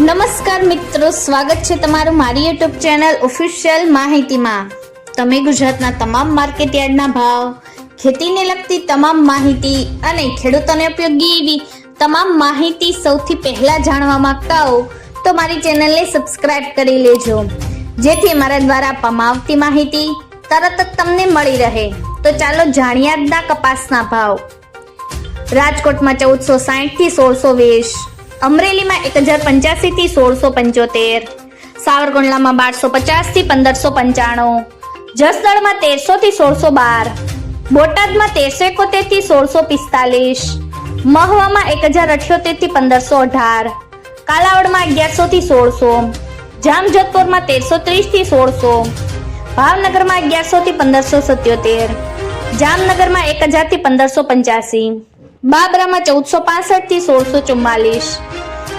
નમસ્કાર મિત્રો, સ્વાગત છે તમારું મારી યુટ્યુબ ચેનલ ઓફિશિયલ માહિતીમાં. તમે ગુજરાતના તમામ માર્કેટ યાર્ડના ભાવ, ખેતીને લગતી તમામ માહિતી અને ખેડૂતોને ઉપયોગી એવી તમામ માહિતી સૌથી પહેલા જાણવા માંગતા હો તો મારી ચેનલને સબસ્ક્રાઇબ કરી લેજો. જેથી મારા દ્વારા આપવામાં આવતી માહિતી તરત જ તમને મળી રહે. તો ચાલો જાણીએ કપાસના ભાવ. રાજકોટમાં ચૌદસો સાહીઠથી સોળસો વીસ. અમરેલીમાં એક હજાર પંચ્યાસી થી સોળસો પંચોતેર, સાવરકુંડલામાં બારસો પચાસથી પંદરસો પંચાણું, જસદણમાં તેરસો થી સોળસો બાર, બોટાદમાં તેરસો એકોતેરથી સોળસો પિસ્તાલીસ, મહવામાં એક હજાર અઠ્યોતેરથી પંદરસો અઢાર, કાલાવડમાં અગિયારસો થી સોળસો, જામજોધપુરમાં તેરસો ત્રીસથી સોળસો, ભાવનગરમાં અગિયારસો થી પંદરસો સત્યોતેર, જામનગરમાં એક હજારથી પંદરસો પંચ્યાસી બાબરામાં ચૌદસો પાસઠથી સોળસો ચુમ્માલીસ.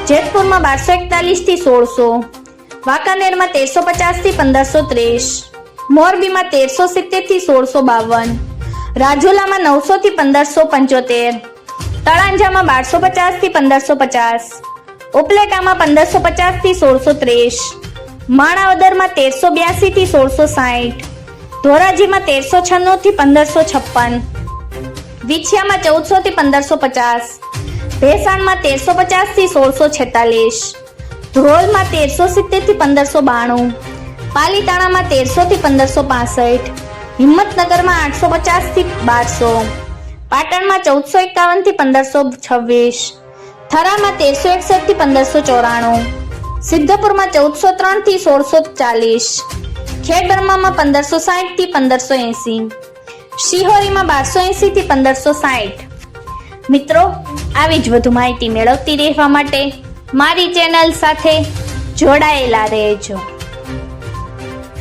જેતપુરમાં બારસો એકતાલીસથી સોળસો. વાંકાનેરમાં તેરસો પચાસથી પંદરસો ત્રીસ. મોરબીમાં તેરસો સિત્તેરથી સોળસો બાવન. રાજુલામાં નવસો થી પંદરસો પંચોતેર. તળાંજામાં બારસો પચાસથી પંદરસો પચાસ. ઉપલેટામાં પંદરસો પચાસથી સોળસો ત્રીસ. માણાવદરમાં તેરસો બ્યાસી થી સોળસો સાઠ ધોરાજીમાં તેરસો છન્નું થી પંદરસો છપ્પન. વિછિયામાં ચૌદસો થી પંદરસો પચાસ. ભેસાણમાં તેરસો પચાસથી સોળસો છેતાલીસ. ધ્રોલમાં તેરસો સિત્તેરથી પંદરસો બાણું. પાલીતાણામાં તેરસો થી પંદરસો પાસઠ. હિંમતનગરમાં આઠસો પચાસથી બારસો. પાટણમાં ચૌદસો એકાવનથી પંદરસો છવ્વીસ. થરામાં તેરસો એકસઠથી પંદરસો ચોરાણું. સિદ્ધપુરમાં ચૌદસો ત્રણથી સોળસો ચાલીસ. ખેડબ્રહ્મામાં પંદરસો સાઠથી પંદરસો એંસી. શિહોરીમાં બારસો એંસી થી પંદરસો સાઠ. મિત્રો, આવી જ વધુ માહિતી મેળવતી રહેવા માટે મારી ચેનલ સાથે જોડાયેલા રહેજો.